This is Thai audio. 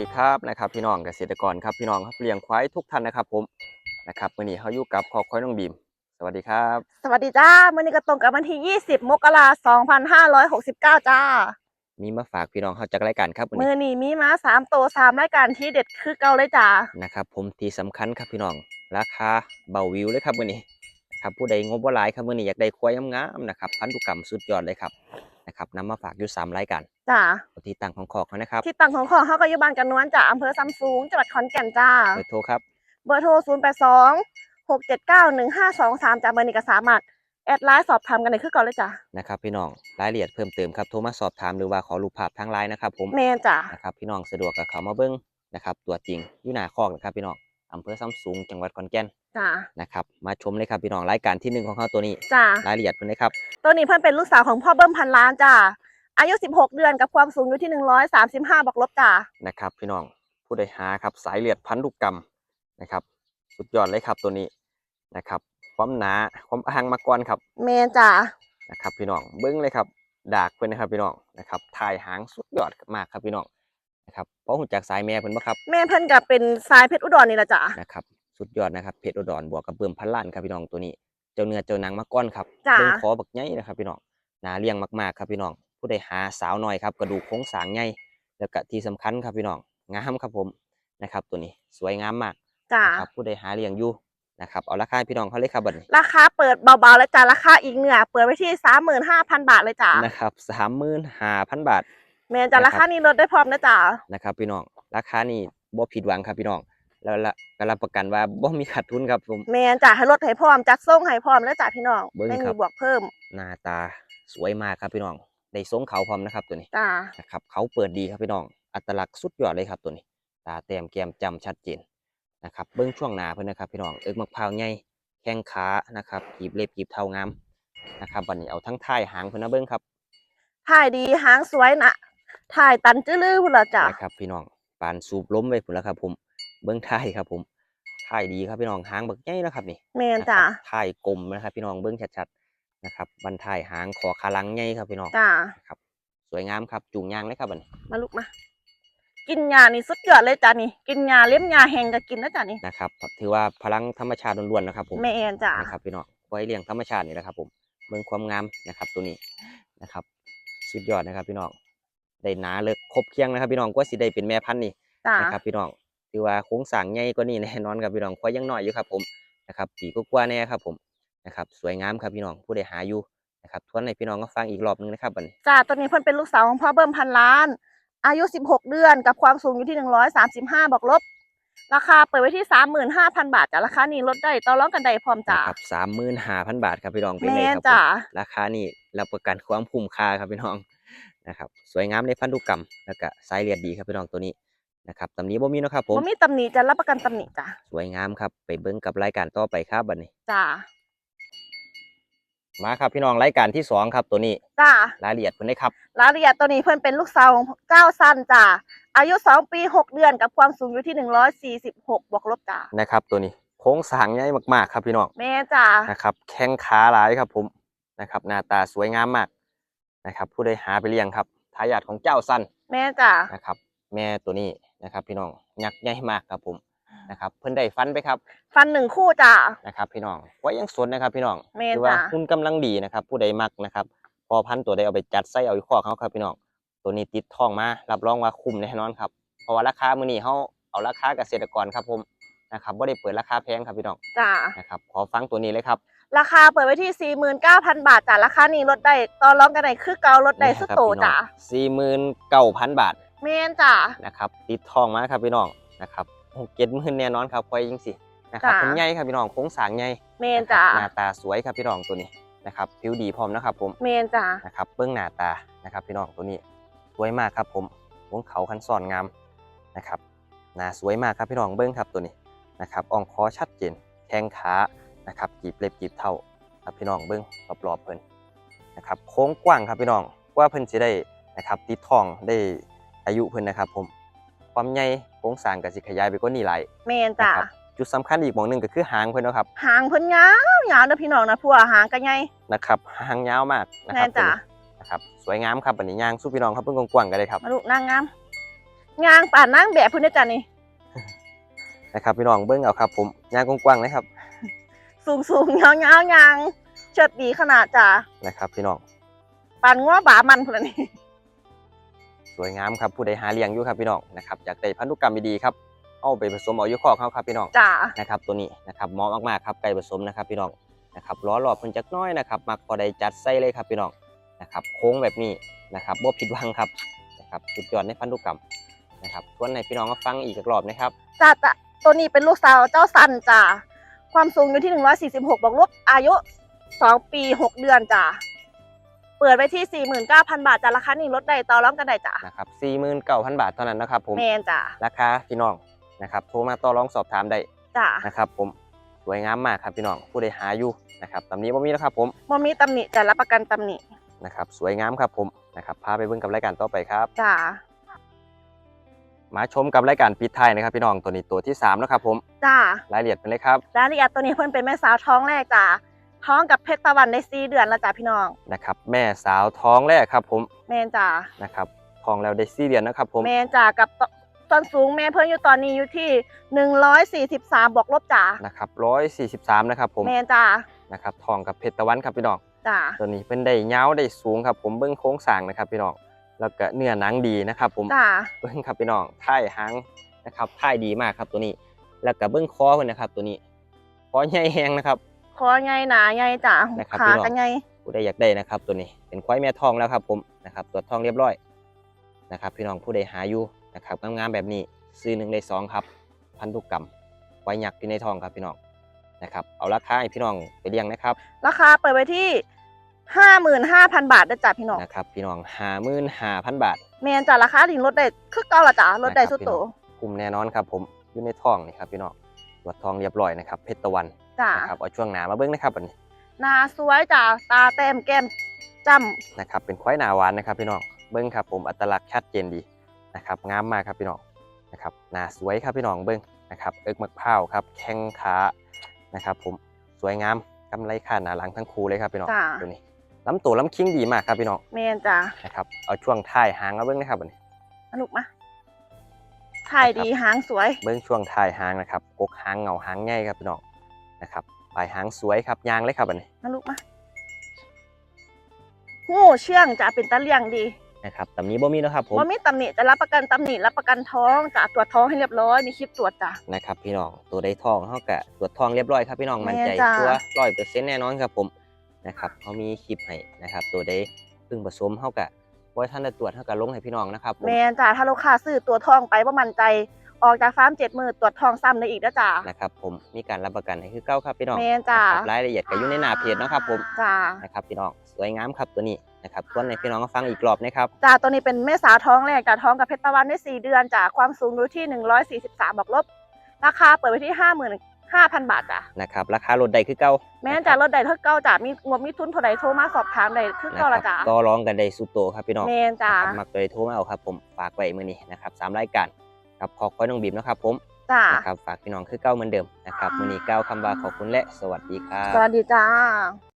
ดีครับนะครับพี่น้องเกษตรกรครับพี่น้องครับเลี้ยงควายทุกท่านนะครับผมนะครับวันนี้เขาอยู่กับคอควายน้องบีม สวัสดีครับ สวัสดีจ้ามื่อนี้ก็ตรงกับวันที่ 20 มกราคม2569 จ้า มีมาฝากพี่น้องเขาจากรายการครับวันมืนี้อนี้มีมาสามตัวสามรายการที่เด็ดคือเก่าเลยจ้านะครับผมที่สำคัญครับพี่น้องราคาเบาวิวเลยครับวันนี้นะ ครับผู้ใดงบว่าหลายครับวันนี้อยากได้ควายงามๆนะครับพันธุกรรมสุดยอดเลยครับนะครับนำมาฝากอยู่สามรายการจ้าที่ตั้งของคอกเขานะครับที่ตั้งของของเขาก็อยู่บ้านกันนวลจ้าอำเภอซัมซุงจังหวัดขอนแก่นจ้าเบอร์โทรครับเบอร์โทร0 8 2 6 7 9 1 5 2 3จ้าเบอร์นี้ก็สามารถแอดไลน์สอบถามกันได้คือเก่าเลยจ้านะครับพี่น้องรายละเอียดเพิ่มเติมครับโทรมาสอบถามหรือว่าขอรูปภาพทางไลน์นะครับผมเมนจ้านะครับพี่น้องสะดวกกับเขามาเบิ้งนะครับตัวจริงอยู่หน้าคอกนะครับพี่น้อง อำเภอซ้ำสูงจังหวัดขอนแก่นจ้านะครับมาชมเลยครับพี่น้องรายการที่หนึ่งของเขาตัวนี้จ้ารายละเอียดเพิ่นเลยครับ ตัวนี้เพื่อนเป็นลูกสาวของพ่อเบิ้มพันล้านจ้าอายุ 16 เดือนกับความสูงอยู่ที่ 135 บวกลบจ้านะครับ พี่น้องผู้ใดหาครับสายเลือดพันธุกรรมนะครับ สุดยอดเลยครับตัวนี้นะครับ ความหนาความอ่างมาก่อนครับเมนจ้านะครับ พี่น้องเบิ้งเลยครับดากเพิ่นนะครับพี่น้องนะครับถ่ายหางสุดยอดมากครับพี่น้อง นะครับเพราะหุ่นจากสายแม่เพิ่นบ่ครับแม่เพิ่นกับเป็นสายเพชรอุดรนี่แหละจ้ะนะครับสุดยอดนะครับเพชรอุดรบวกกับเบิ่มพันล้านครับพี่น้องตัวนี้เจ้าเนื้อเจ้าหนังมาก้อนครับจ้ะเบิ่งคอบักใหญ่นะครับพี่น้องหนาเลี้ยงมากๆครับพี่น้องผู้ใดหาสาวน้อยครับกระดูกโครงสร้างใหญ่แล้วก็ที่สำคัญครับพี่น้องงามครับผมนะครับตัวนี้สวยงามมากจ้ะนะครับผู้ใดหาเลี้ยงอยู่นะครับเอาราคาให้พี่น้องเขาเลยครับบัดนี้ราคาเปิดเบาๆเลยจ้ะราคาอีกเหนือเปิดไว้ที่สามหมื่นห้าพันบาทเลยจ้ะนะครับสามหมื่นห้าพันบาท แม่นจ้ะนะครับราคานี้ลดได้พร้อมนะจ้ะนะครับพี่น้องราคานี่บ่ผิดหวังครับพี่น้องแล้วละก็รับประกันว่าบ่มีขาดทุนครับผมแม่นจ้ะให้ลดให้พร้อมจัดส่งให้พร้อมแล้วจ้ะพี่น้องเบิ่งไม่ครัมีบบวกเพิ่ม หน้าตาสวยมากครับพี่น้องได้ทรงเขาพร้อมนะครับตัวนี้จ้ะนะครับเขาเปิดดีครับพี่น้อง อัตลักษณ์สุดยอดเลยครับตัวนี้ ตาแต้มแก้มจำชัดเจนนะครับเบื้องช่วงหน้าเพื่อนนะครับพี่น้องเอิกมะพร้าวใหญ่แข้งขานะครับกีบเล็บกีบเท้างามนะครับวันนี้เอาทั้งท้ายหางเพื่อนนะเบิ้งครับถ่ายดีหางสวยนะ ถ่ายตันจื้อลือพุ่นละจ้ะนะครับพี่น้องปานสูบล้มไปพุ่นแล้วครับ ผม เบิ้งท้ายครับ ผมท้ายดีครับพี่น้องหางบักใหญ่นะครับนี่แม่นนะคจ้ะรับท้ายกลมนะครับ พี่น้องเบิ้งชัดๆนะครับบันท้ายหางขอขาหลังใหญ่ครับพี่น้องจ้ะนะครับ สวยงามครับจูงยางเลยครับบัดนี้มาลูกมากินยานี่สุดยอดเลยจ้ะนี่ กินยาเลี้ยมยาแห้งก็กินนะจ้ะนี่นะครับถือว่าพลังธรรมชาติล้วนๆนะครับ ผมแม่นจ้ะนะครับพี่น้องไว้เลี้ยงธรรมชาตินี่แหละครับ ผมเบิ่งความงามนะครับ ตัวนี้นะครับ สุดยอดนะครับพี่น้อง ได้หนาเลิกครบเคียงนะครับพี่น้องกว่าสิได้เป็นแม่พันธุ์นี่จ้ะนะครับพี่น้องถือว่าโครงสร้างใหญ่กว่านี้แน่นอนครับพี่น้องควายยังน้อยอยู่ครับผมนะครับปีกว่าๆแน่ครับผมนะครับสวยงามครับพี่น้องผู้ใดหาอยู่นะครับทวนให้พี่น้องก็ฟังอีกรอบหนึงนะครับบัดนี้จ้ะตัวนี้เพิ่นเป็นลูกสาวของพ่อเบิ้มพันล้าน อายุ 16 เดือนกับความสูงอยู่ที่ 135บวกลบ ราคาเปิดไว้ที่ 35,000 บาทจ้ะราคานี้ลดได้ต่อรองกันได้พร้อมจ้ะนะครับสามหมื่นห้าพันบาทครับพี่น้องเป็นแม่ไงนครับผมจ้ะราคานี่รับประกันความคุ้มค่าครับพี่น้อง นะครับสวยงามในพันธุกรรมแล้วก็สายเลือดดีครับพี่น้องตัวนี้นะครับตำหนี้บ่มีเนาะครับผมบ่มีตำหนิจะรับประกันตำหนิจ้ะสวยงามครับไปเบิ้งกับรายการต่อไปครับบัดนี้จ้ะมาครับพี่น้องรายการที่สองครับตัวนี้จ้ะรายละเอียดเพิ่นได้ครับรายละเอียดตัวนี้เพิ่นเป็นลูกสาวของเจ้าสั้นจ้ะอายุ2ปี6เดือนกับความสูงอยู่ที่146บวกลบจ้ะนะครับตัวนี้โค้งสร้างใหญ่มากๆ ครับพี่น้องแม่จ้ะนะครับแข้งขาหลายครับผมนะครับหน้าตาสวยงามมาก นะครับ ผู้ใดหาไปเลี้ยงครับทายาทของเจ้าสั้นแม่จ้ะนะครับ แม่ตัวนี้นะครับ พี่น้องยักษ์ใหญ่มากครับผมนะครับ เพิ่นได้ฟันไปครับ ฟันหนึ่งคู่จ้ะนะครับ พี่น้องไว้ยังสดนะครับ พี่น้องแม่คือว่าจ้ะหุ่นกำลังดีนะครับ ผู้ใดมักนะครับ พอพันธุ์ตัวใดเอาไปจัดไส้เอาอีกข้อเขาครับพี่น้องตัวนี้ติดทองมารับรองว่าคุ้มแน่นอนครับเพราะว่าราคามื้อนี้เขาเอาราคาเกษตรกรครับผมนะครับบ่ได้เปิดราคาแพงครับพี่น้องจ้ะนะครับ ขอฟังตัวนี้เลยครับ ราคาเปิดไว้ที่ 49,000 บาทจ้ะราคานี้ลดได้ต่อรองกันได้คือเก่าลดได้สุดโตจ้ะสี่หมื่นเก้าพันบาทแม่นจ้ะนะครับติดทองมาครับพี่น้องนะครับหกเจ็ดหมื่นแน่นอนครับควายยิงสินะครับจ้ะเป็นใหญ่ครับพี่น้องโค้งสร้างใหญ่แม่นจ้ะหน้าตาสวยครับพี่น้องตัวนี้นะครับผิวดีพร้อมนะครับผมแม่นจ้ะนะครับเบื้องหน้าตานะครับพี่น้องตัวนี้สวยมากครับผมวงเขาคันซ่อนงามนะครับหน้าสวยมากครับพี่น้องเบื้องครับตัวนี้นะครับอ่องคอชัดเจนแข้งขา นะครับกีบเล็บกีบเท่าครับพี่น้องเบื้องรอบๆเพิ่นนะครับโค้งกว้างครับพี่น้องกว่าเพิ่นจะได้นะครับติดทองได้อายุเพิ่นนะครับ ผมความใหญ่โค้งสร้างก็สิขยายไปกว่านี้หลายแม่นจ้ะนะครับจุดสำคัญอีกหมองหนึงก็คือหางเพิ่นเนาะครับหางเพิ่นยาวยาวเด้อพี่น้องนะพวกหางก็ใหญ่นะครับหางยาวมากนะคแม่รับนจ้ะตัวนี้นะครับสวยงามครับบัดนี้ย่างสู้พี่น้องครับเพิ่งกว้างๆกันเลยครับมาลูกนางงามงางป่านนั่งแบบพื้นได้จ้ะนี่นะครับพี่น้องเบิ้งเอาครับ ผมยางกว้างๆนะครับ สูงสูงยาวยาวยางเชิดดีขนาดจ้ะนะครับ พี่น้องปานง้อบามันพุ่นนะนี่สวยงามครับผู้ใดหาเลี้ยงอยู่ครับพี่น้องนะครับอยากได้พันธุกรรมดีๆครับเอาไปผสมเอาอยู่คอกเขาครับพี่น้องจ้ะนะครับตัวนี้นะครับเหมาะมากๆครับไก่ผสมนะครับ พี่น้องนะครับล้อรอบเพิ่นจักหน้อยนะครับมักพอได้จัดใส่เลยครับพี่น้องนะครับโค้งแบบนี้นะครับบ่ผิดหวังครับนะครับสุดยอดในพันธุกรรมนะครับทวนให้พี่น้องมาฟังอีกรอบนะครับจ้ะจ้ะตัวนี้เป็นลูกสาวเจ้าสันจ้ะ ความสูงอยู่ที่ 146 บวกลบอายุ 2 ปี 6 เดือนจ้ะเปิดไว้ที่ 49,000 บาทจ้ะราคานี้ลดได้ต่อรองกันได้จ้ะนะครับ49,000 บาทเท่านั้นนะครับผมแมนจ้ะราคาพี่น้องนะครับโทรมาต่อรองสอบถามได้จ้ะนะครับผมสวยงามมากครับพี่น้องผู้ใดหาอยู่นะครับตำนี้บ่มีนะครับผมบ่มีตำหนิจ้ะรับประกันตำหนินะครับสวยงามครับผมนะครับพาไปเบิ่งกับรายการต่อไปครับจ้ะ มาชมกับรายการปิดท้ายนะครับพี่น้องตัวนี้ตัวที่3แล้วครับผมจ้ะรายละเอียดเป็นเลยครับรายละเอียดตัวนี้เพิ่นเป็นแม่สาวท้องแรกจ้ะท้องกับเพชรตะวันได้4เดือนแล้วจ้ะพี่น้องนะครับแม่สาวท้องแรกครับผมแมนจ้ะนะครับท้องแล้วได้สี่เดือนนะครับผมแมนจ้ะกับตส่วนสูงแม่เพิ่นอยู่ตอนนี้อยู่ที่ 143บวกลบจ้ะนะครับร้อยสี่สิบสามนะครับผมแมนจ้ะนะครับท้องกับเพชรตะวันครับพี่น้องจ้ะตัวนี้เป็นได้ยาวได้สูงครับผมเบิ้งโค้งสร้างนะครับพี่น้อง แล้วก็เนื้อหนังดีนะครับ ผมจ้ะเบิ้งครับพี่น้องท่ายหางนะครับท่ายดีมากครับตัวนี้ แล้วก็เบิ้งคอเพิ่นนะครับ ตัวนี้คอใหญ่แหงนะครับ คอใหญ่หนาใหญ่จ้ะนะครับขาพี่น้องกันใหญ่ผู้ใดอยากได้นะครับ ตัวนี้เป็นควายแม่ทองแล้วครับผมนะครับตัวจทองเรียบร้อยนะครับ พี่น้องผู้ใดหาอยู่นะครับงามๆแบบนี้ซื้อหนึ่งได้สองครับ พันธุกรรมควายหยักษ์อยู่ในทองครับพี่น้องนะครับเอาราคาให้พี่น้องไปเลี้ยงนะครับ ราคาเปิดไว้ที่ 55,000บาทเด้อจ้ะพี่น้องนะครับพี่น้องหามื่นหาพันบาทแมนจ้ะราคาดินลดได้คือเก่าละจ้ะลดได้สุดโตคุ้มแน่นอนครับผมอยู่ในทองนี่ครับพี่น้องตัวจทองเรียบร้อยนะครับเพชรตะวันจ้ะนะครับเอาช่วงหนามาเบิ้งนะครับอันนี้หน้าสวยจ้ะตาแต้มแก้มจ้นะครับเป็นควายหนาหวานนะครับพี่น้องเบิ้งครับผมอัตลักษณ์ชัดเจนดีนะครับงามมากครับพี่น้องนะครับหน้าสวยครับพี่น้องเบิ้งนะครับเอิกมักพร้าวครับแข้งขานะครับผมสวยงามกำไรขาหนาหลังทั้งคู่เลยครับพี่น้องตัวนี้ ลำตัวลำคิงดีมากครับพี่น้องำแมนจ้ะนะครับเอาช่วงท้ายหางมาเบิ้งนะครับอันนี้สนุกมะถ่ายดีหางสวย เบิ้งช่วงท้ายหางนะครับกกหางเหงาหางใหญ่ครับพี่น้องนะครับปลายหางสวยครับยางเลยครับอันนี้สนุกมะหูเชื่องจะเป็นตะเลี่ยงดีนะครับตำนี้บ่มีนะครับผมว่ามีตำหนิจะรับประกันตำหนิรับประกันท้องจะตรวจท้องให้เรียบร้อยมีคลิปตรวจจ้ะนะครับพี่น้องตัวใดทองเขากะตรวจทองเรียบร้อยครับพี่น้องแม่มั่นใจจ้าชัวร้อยเปอร์เซ็นต์แน่นอนครับผม นะครับเขามีคลิปให้นะครับ ตัวใดเพิ่งผสมเขากะไว้ท่านจะตรวจเขากะลงให้พี่น้องนะครับผมแมนจ้ะถ้าลูกค้าซื้อตัวทองไปว่ามั่นใจออกจากฟาร์มเจ็ดมือตรวจทองซ้ำได้อีกนะจ้ะนะครับผมมีการรับประกันให้คือเก้าครับพี่น้องแม่นจ้านะครับรายละเอียดก็อยู่ในหน้าเพจเนาะครับผมจ้ะนะครับพี่น้องสวยงามครับตัวนี้นะครับทวนให้พี่น้องฟังอีกรอบนะครับจ้ะตัวนี้เป็นแม่สาวท้องแรกจ้ะท้องกับเพชรตะวันได้สี่เดือนจ้ะความสูงอยู่ที่หนึ่งร้อยสี่สิบสามบวกลบราคาเปิดไว้ที่ห้าหมื่น ห้าพันบาทจ้ะนะครับราคารถใดคือเก้าแม้นจะรถใดเท่าเก้าจ้ะมีงบมีทุนเท่าใดโทรมาสอบถามได้คือนะเก้าครัละจ้ะก็ร้องกันได้สุดโตครับพี่น้องแมนจ้ะนะครับมักตัวใดโทรมาเอาครับผมฝากไว้มือนี้นะครับสามรายการครับขอคอยน้องบีมนะครับผมจ้ะนะครับฝากพี่น้องคือเก้าเหมือนเดิมนะครับมือนี้เก้าคำว่าขอบคุณและสวัสดีครับสวัสดีจ้า